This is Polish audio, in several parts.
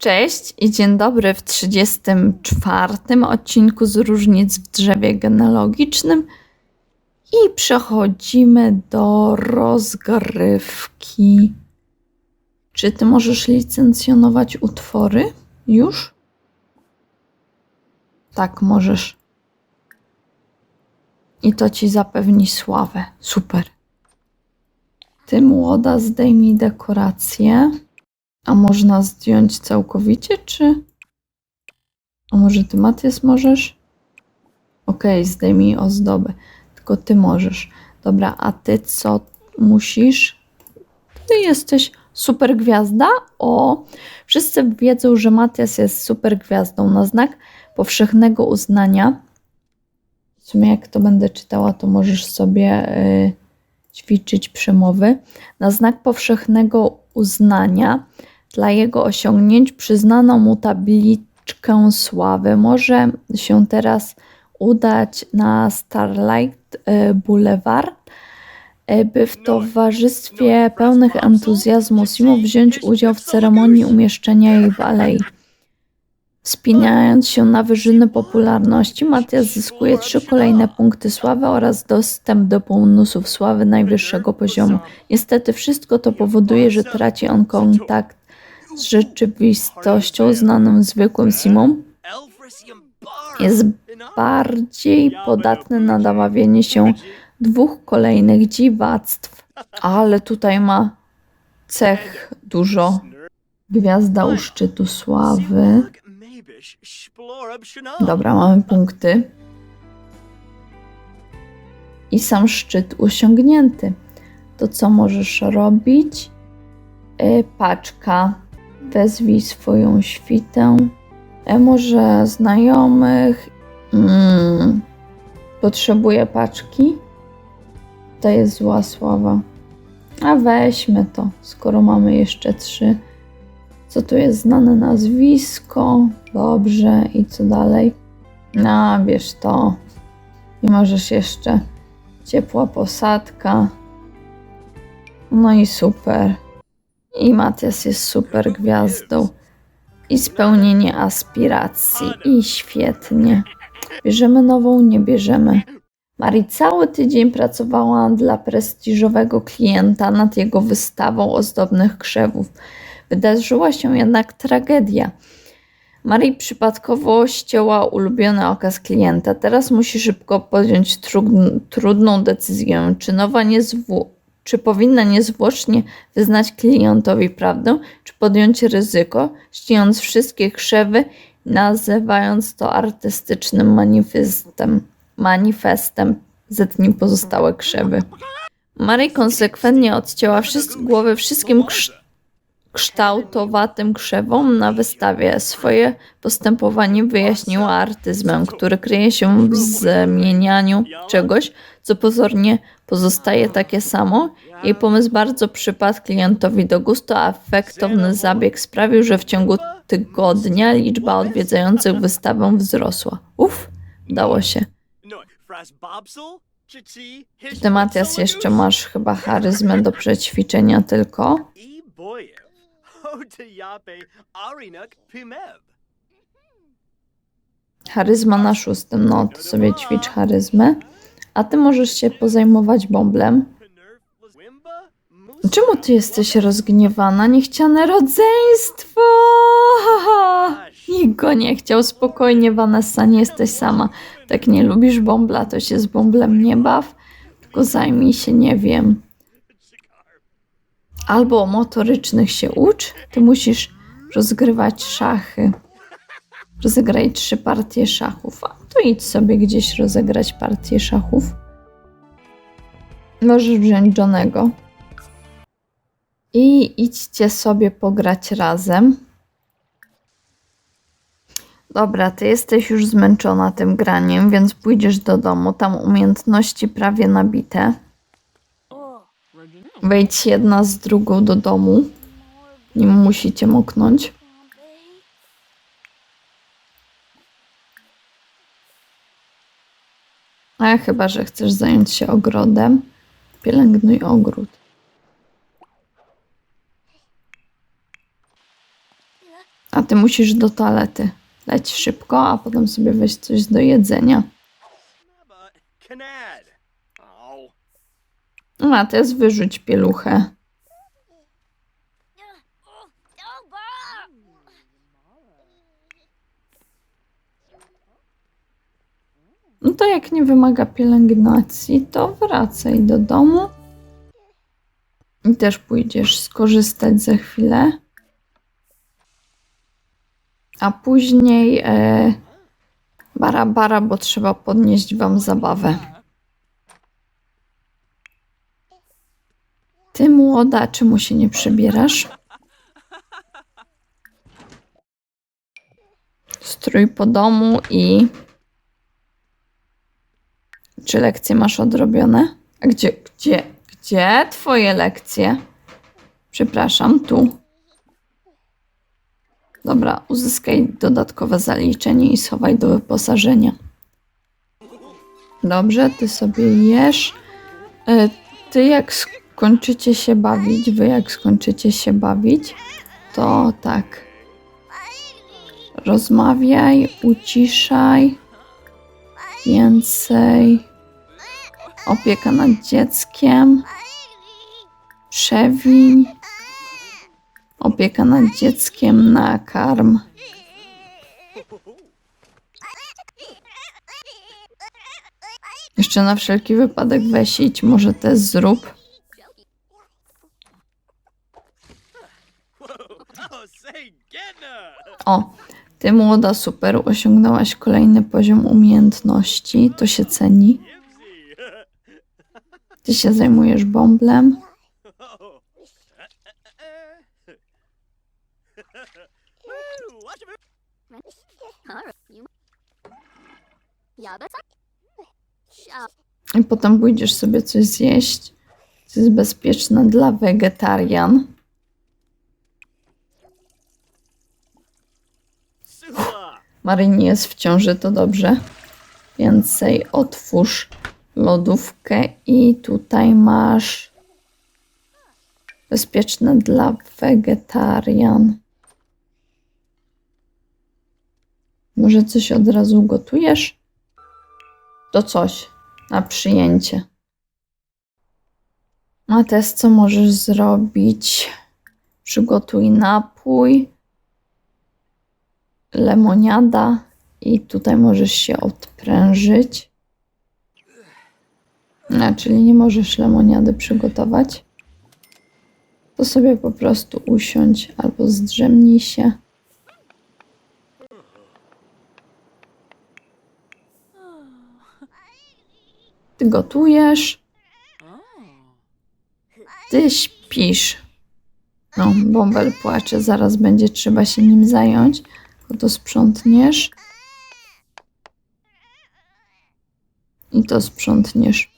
Cześć i dzień dobry w 34 odcinku z różnic w drzewie genealogicznym i przechodzimy do rozgrywki. Czy ty możesz licencjonować utwory już? Tak, możesz. I to ci zapewni sławę. Super. Ty młoda, zdejmij dekorację. A można zdjąć całkowicie, czy? A może ty, Matyas, możesz? Okej, zdejmij ozdobę. Tylko ty możesz. Dobra, a ty co musisz? Ty jesteś super gwiazda? O! Wszyscy wiedzą, że Matyas jest super gwiazdą. Na znak powszechnego uznania. W sumie jak to będę czytała, to możesz sobie y, ćwiczyć przemowy. Na znak powszechnego uznania dla jego osiągnięć przyznano mu tabliczkę sławy. Może się teraz udać na Starlight y, Boulevard, y, by w towarzystwie pełnych entuzjazmu Simo wziąć udział w ceremonii umieszczenia jej w alei. Wspinając się na wyżyny popularności, Matias zyskuje trzy kolejne punkty sławy oraz dostęp do bonusów sławy najwyższego poziomu. Niestety wszystko to powoduje, że traci on kontakt z rzeczywistością znaną zwykłym Simą. Jest bardziej podatny na dawawienie się dwóch kolejnych dziwactw. Ale tutaj ma cech dużo. Gwiazda u szczytu sławy. Dobra, mamy punkty. I sam szczyt osiągnięty. To co możesz robić? Yy, paczka. Wezwij swoją świtę. E, może znajomych. Mm. Potrzebuję paczki. To jest zła sława. A weźmy to, skoro mamy jeszcze trzy. Co tu jest znane nazwisko? Dobrze, i co dalej? Wiesz to. I możesz jeszcze ciepła posadka. No i super. I Matias jest super gwiazdą. I spełnienie aspiracji. I świetnie. Bierzemy nową, nie bierzemy. Mari cały tydzień pracowała dla prestiżowego klienta nad jego wystawą ozdobnych krzewów. Wydarzyła się jednak tragedia. Marii przypadkowo ścięła ulubiony okaz klienta. Teraz musi szybko podjąć tru- trudną decyzję, czy nowa niezwło- czy powinna niezwłocznie wyznać klientowi prawdę, czy podjąć ryzyko, ściąć wszystkie krzewy, nazywając to artystycznym manifestem. Manifestem zetnij pozostałe krzewy. Marii konsekwentnie odcięła głowy wszystkim krz- kształtowatym krzewom na wystawie. Swoje postępowanie wyjaśniła artyzmem, który kryje się w zmienianiu czegoś, co pozornie pozostaje takie samo. Jej pomysł bardzo przypadł klientowi do gustu, a efektowny zabieg sprawił, że w ciągu tygodnia liczba odwiedzających wystawę wzrosła. Uf, udało się. Ty, Matias, jeszcze masz chyba charyzmę do przećwiczenia tylko. Charyzma na szóstym, no to sobie ćwicz charyzmę. A ty możesz się pozajmować bąblem. Czemu ty jesteś rozgniewana? Niechciane rodzeństwo! Nikt go nie chciał. Spokojnie, Vanessa, nie jesteś sama. Tak nie lubisz bąbla, to się z bąblem nie baw. Tylko zajmij się, nie wiem. Albo motorycznych się ucz. Ty musisz rozgrywać szachy. Rozegraj trzy partie szachów. A to idź sobie gdzieś rozegrać partię szachów. Możesz wziąć Johnego. I idźcie sobie pograć razem. Dobra, ty jesteś już zmęczona tym graniem, więc pójdziesz do domu. Tam umiejętności prawie nabite. Wejdź jedna z drugą do domu. Nim musicie moknąć. A chyba, że chcesz zająć się ogrodem, pielęgnuj ogród. A ty musisz do toalety. Leć szybko, a potem sobie weź coś do jedzenia. Teraz wyrzuć pieluchę. No to jak nie wymaga pielęgnacji, to wracaj do domu. I też pójdziesz skorzystać za chwilę. A później e, bara bara, bo trzeba podnieść wam zabawę. Ty młoda, czemu się nie przebierasz? Strój po domu i. Czy lekcje masz odrobione? A gdzie, gdzie, gdzie twoje lekcje? Przepraszam, tu. Dobra, uzyskaj dodatkowe zaliczenie i schowaj do wyposażenia. Dobrze, ty sobie jesz. E, Ty jak skończycie się bawić, wy jak skończycie się bawić, to tak. Rozmawiaj, uciszaj. Więcej. Opieka nad dzieckiem. Przewiń. Opieka nad dzieckiem, nakarm. Jeszcze na wszelki wypadek weź idź, może też zrób. O, ty młoda super, osiągnęłaś kolejny poziom umiejętności, to się ceni. Ty się zajmujesz bąblem. I potem pójdziesz sobie coś zjeść, co jest bezpieczne dla wegetarian. Maryni jest w ciąży, to dobrze. Więcej otwórz lodówkę i tutaj masz bezpieczne dla wegetarian. Może coś od razu gotujesz? To coś na przyjęcie. A teraz co możesz zrobić? Przygotuj napój lemoniada i tutaj możesz się odprężyć. No, czyli nie możesz lemoniady przygotować. To sobie po prostu usiądź albo zdrzemnij się. Ty gotujesz. Ty śpisz. No, bąbel płacze, zaraz będzie trzeba się nim zająć. Tylko to sprzątniesz. I to sprzątniesz.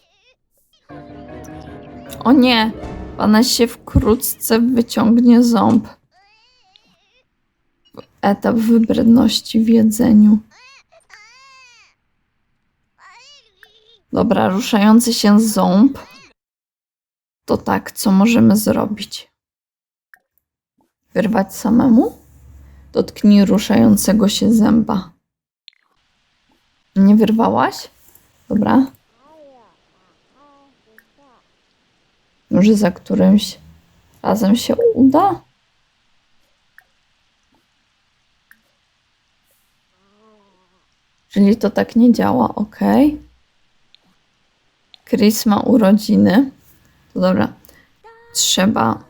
O nie! Pana się wkrótce wyciągnie ząb. Etap wybredności w jedzeniu. Dobra, ruszający się ząb. To tak, co możemy zrobić? Wyrwać samemu? Dotknij ruszającego się zęba. Nie wyrwałaś? Dobra. Może za którymś razem się uda? Czyli to tak nie działa, ok. Chris ma urodziny. To dobra. Trzeba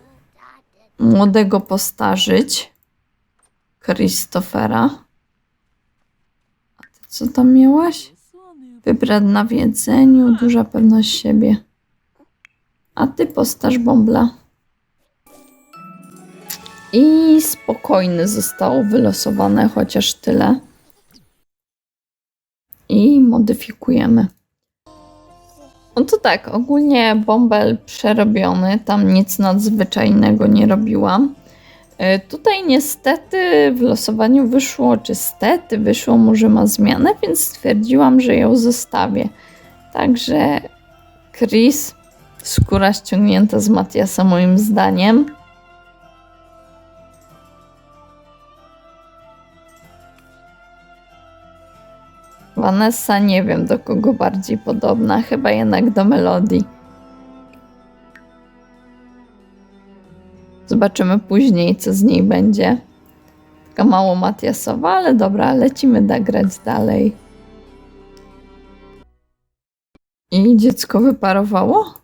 młodego postarzyć. Christophera. A ty co tam miałaś? Wybredna w jedzeniu, duża pewność siebie. A ty postarz bąbla. I spokojny zostało wylosowane, chociaż tyle. I modyfikujemy. No to tak, ogólnie bąbel przerobiony, tam nic nadzwyczajnego nie robiłam. E, tutaj niestety w losowaniu wyszło, czy stety wyszło może ma zmianę, więc stwierdziłam, że ją zostawię. Także Chris, skóra ściągnięta z Matiasa moim zdaniem. Vanessa nie wiem do kogo bardziej podobna, chyba jednak do Melodii. Zobaczymy później, co z niej będzie. Taka mało Matiasowa, ale dobra, lecimy da grać dalej. I dziecko wyparowało?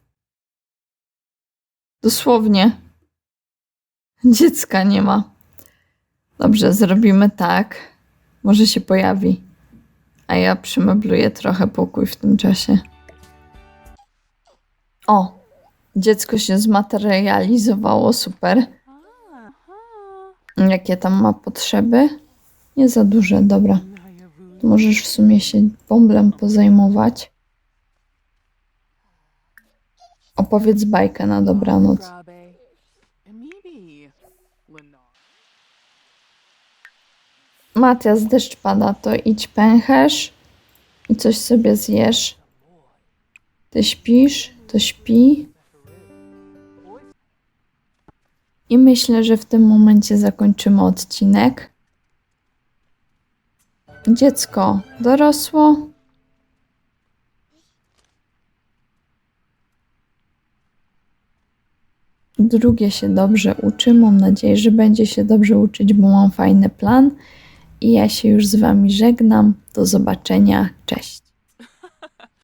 Dosłownie. Dziecka nie ma. Dobrze, zrobimy tak. Może się pojawi. A ja przymebluję trochę pokój w tym czasie. O, dziecko się zmaterializowało, super. Jakie tam ma potrzeby? Nie za duże, dobra. Możesz w sumie się bąblem pozajmować. Opowiedz bajkę na dobranoc. Matias, deszcz pada, to idź pęcherz i coś sobie zjesz. Ty śpisz, to śpi. I myślę, że w tym momencie zakończymy odcinek. Dziecko dorosło. Drugie się dobrze uczy. Mam nadzieję, że będzie się dobrze uczyć, bo mam fajny plan. I ja się już z Wami żegnam. Do zobaczenia. Cześć.